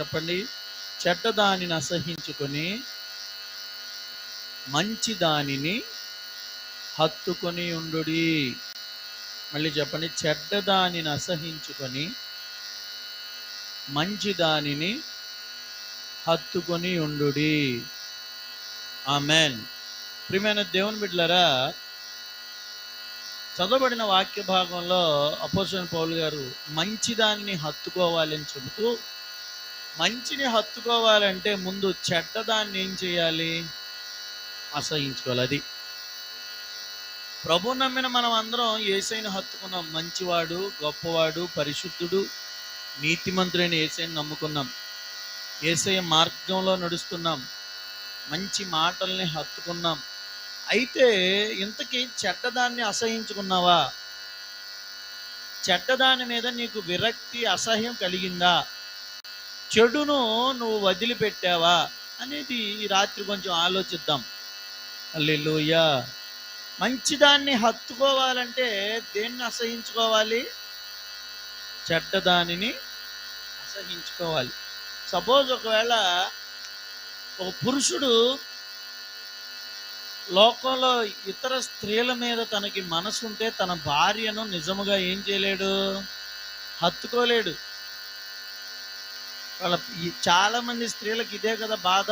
చెప్పండి? చెడ్డ దానిని అసహించుకొని మంచి దానిని హత్తుకొని ఉండు మళ్ళీ చెప్పండి చెడ్డ దానిని అసహించుకొని మంచి దానిని హత్తుకొని ఉండుడి. ఆమెన్. ప్రియమైన దేవుని బిడ్డలారా చదవబడిన వాక్య భాగంలో అపోజిషన్ పౌల్ గారు మంచి దానిని హత్తుకోవాలని చెబుతూ మంచిని హత్తుకోవాలంటే ముందు చెడ్డదాన్ని ఏం చేయాలి? అసహించుకోవాలి అది ప్రభు నమ్మిన మనం అందరం ఏసైని హత్తుకున్నాం. మంచివాడు గొప్పవాడు పరిశుద్ధుడు నీతిమంతుడైన ఏసైని నమ్ముకున్నాం. ఏసై మార్గంలో నడుస్తున్నాం. మంచి మాటల్ని హత్తుకున్నాం. అయితే ఇంతకీ చెడ్డదాన్ని అసహించుకున్నావా చెడ్డదాని మీద నీకు విరక్తి అసహ్యం కలిగిందా? చెడును నువ్వు వదిలిపెట్టావా అనేది ఈ రాత్రి కొంచెం ఆలోచిద్దాం. అల్లెలుయ్యా మంచిదాన్ని హత్తుకోవాలంటే దేన్ని అసహించుకోవాలి? చెడ్డదానిని అసహించుకోవాలి. సపోజ్ ఒకవేళ ఒక పురుషుడు లోకంలో ఇతర స్త్రీల మీద తనకి మనసు ఉంటే తన భార్యను నిజముగా ఏం చేయలేడు? హత్తుకోలేడు. వాళ్ళ చాలామంది చాలా మంది స్త్రీలకు ఇదే కదా బాధ.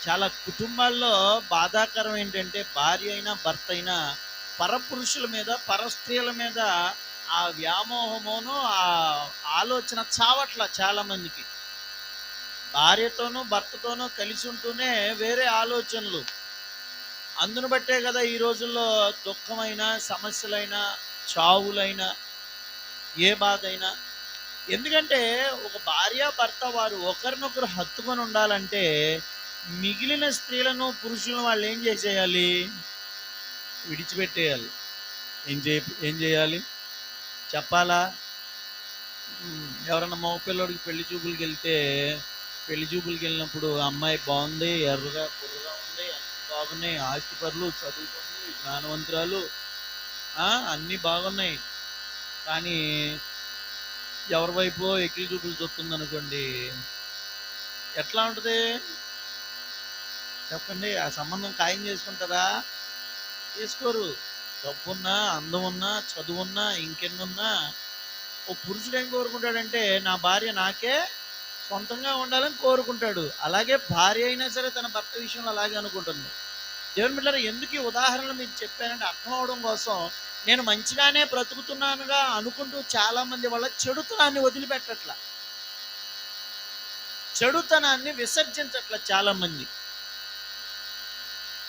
చాలా కుటుంబాల్లో బాధాకరం ఏంటంటే భార్య అయినా భర్త అయినా పరపురుషుల మీద పర స్త్రీల మీద ఆ వ్యామోహమును ఆ ఆలోచన చావట్ల చాలా మందికి భార్యతోనూ భర్తతోనూ కలిసి ఉంటూనే వేరే ఆలోచనలు. అందును బట్టే కదా ఈ రోజుల్లో దుఃఖమైన సమస్యలైనా చావులైనా ఏ బాధ అయినా ఎందుకంటే ఒక భార్య భర్త వారు ఒకరినొకరు హత్తుకొని ఉండాలంటే మిగిలిన స్త్రీలను పురుషులను వాళ్ళు ఏం చేసేయాలి? విడిచిపెట్టేయాలి. ఏం చే ఏం చేయాలి? చెప్పాలా? ఎవరన్నా మగ పిల్లోడికి పెళ్ళి చూపులకి వెళ్తే పెళ్ళి చూపులకి వెళ్ళినప్పుడు అమ్మాయి బాగుంది ఎర్రగా కుర్రగా ఉంది అన్ని బాగున్నాయి ఆస్తిపరులు చదువుకుంది జ్ఞానవంతురాలు అన్నీ బాగున్నాయి. కానీ ఎవరి వైపు ఎక్కిలి చూపులు చూస్తుంది అనుకోండి ఎట్లా ఉంటుంది? చెప్పండి ఆ సంబంధం ఖాయం చేసుకుంటారా? చేసుకోరు డబ్బున్నా అందం ఉన్నా చదువున్నా ఇంకెన్నున్నా ఓ పురుషుడు ఏం కోరుకుంటాడంటే నా భార్య నాకే సొంతంగా ఉండాలని కోరుకుంటాడు. అలాగే భార్య అయినా సరే తన భర్త విషయంలో అలాగే అనుకుంటుంది. దేవుని బిడ్డారా ఎందుకు ఈ ఉదాహరణలు మీకు చెప్పానంటే అర్థం అవడం కోసం నేను మంచిగానే బ్రతుకుతున్నానుగా అనుకుంటూ చాలా మంది వాళ్ళ చెడుతనాన్ని వదిలిపెట్టట్ల. చెడుతనాన్ని విసర్జించట్ల చాలా మంది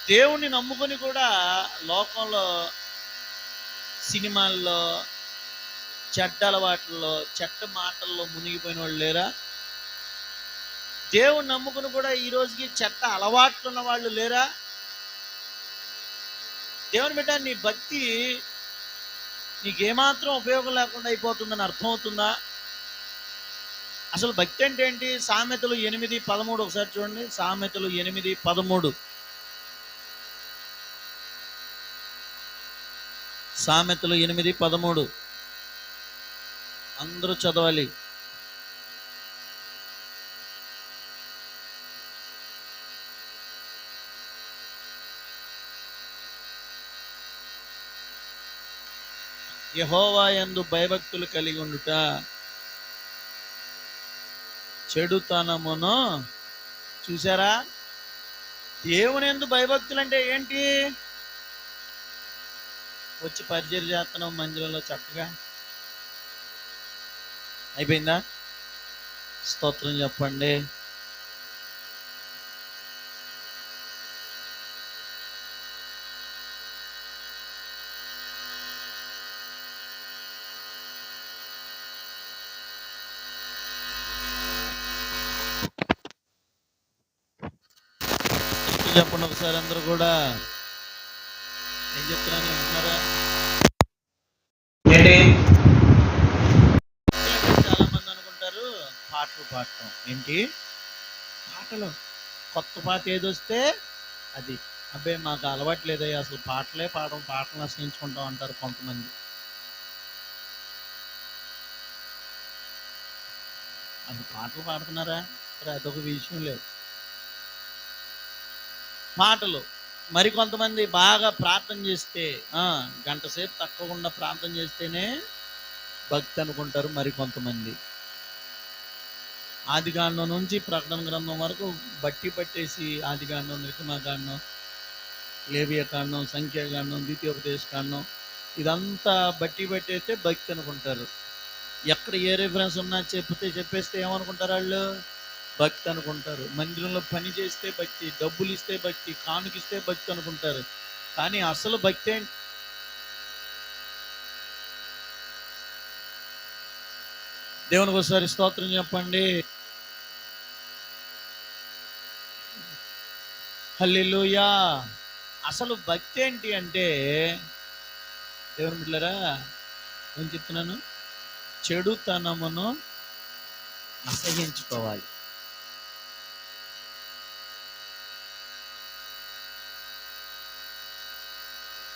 దేవుణ్ణి నమ్ముకొని కూడా లోకంలో సినిమాల్లో చెడ్డ అలవాట్లలో చెట్ట మాటల్లో మునిగిపోయిన వాళ్ళు లేరా? దేవుని నమ్ముకుని కూడా ఈ రోజుకి చెట్ట అలవాట్లు ఉన్న వాళ్ళు లేరా? దేవుని బిడ్డ నీ భక్తి నీకేమాత్రం ఉపయోగం లేకుండా అయిపోతుందని అర్థమవుతుందా? అసలు భక్తి అంటే ఏంటి? సామెతలు ఎనిమిది పదమూడు ఒకసారి చూడండి. సామెతలు ఎనిమిది పదమూడు. సామెతలు ఎనిమిది పదమూడు. అందరూ చదవాలి. యహోవాయందు భయభక్తులు కలిగి ఉండుట చెడుతనమును చూసారా దేవుని ఎందు భయభక్తులు అంటే ఏంటి? వచ్చి పరిచయం చేస్తున్నాం మందిరంలో చక్కగా. అయిపోయిందా? స్తోత్రం చెప్పండి. చెప్పండి ఒకసారి అందరూ కూడా. ఏం చెప్తున్నాను వింటున్నారా? ఏంటి? చాలా మంది అనుకుంటారు పాటలు పాడటం. ఏంటి? పాటలు. కొత్త పాట ఏదొస్తే అది. అబ్బే మాకు అలవాట్లేదయ్యా అసలు పాటలే పాడడం పాటలు నశించుకుంటాం అంటారు కొంతమంది. అది పాటలు పాడుతున్నారా? అదొక విషయం లేదు. పాటలు మరి కొంతమంది బాగా ప్రార్థన చేస్తే గంట సేపు తక్కువకుండా ప్రార్థన చేస్తేనే భక్తి అనుకుంటారు మరి కొంతమంది. ఆదికాండం నుంచి ప్రకటన గ్రంథం వరకు బట్టి పట్టేసి ఆదికాండం నిర్గమాకాండం లేవియకాండం సంఖ్యాకాండం ద్వితీయోపదేశ కాండం ఇదంతా బట్టి పట్టేస్తే భక్తి అనుకుంటారు. ఎక్కడ ఏ రిఫరెన్స్ ఉన్నా చెప్తే చెప్పేస్తే ఏమనుకుంటారు వాళ్ళు? భక్తి అనుకుంటారు. మందిరంలో పని చేస్తే భక్తి డబ్బులు ఇస్తే భక్తి కానుకిస్తే భక్తి అనుకుంటారు. కానీ అసలు భక్తి ఏంటి దేవునికి ఒకసారి స్తోత్రం చెప్పండి. హల్లిలుయా. అసలు భక్తి ఏంటి అంటే దేవుని బిడ్డలారా ఏం చెప్తున్నాను? చెడుతనమును అసహించుకోవాలి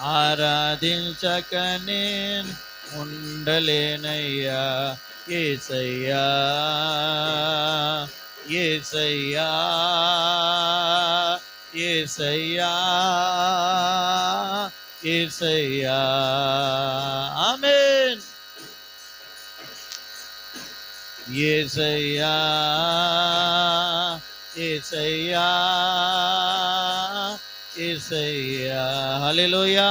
ఆరాధించక నేను ఉండలేనయ్యా ఏసయ్యా ఏసయ్యా ఏసయ్యా ఏసయ్యా. ఆమేన్. ఏసయ్యా ఏసయ్యా. ఏసయ్యా హల్లెలూయా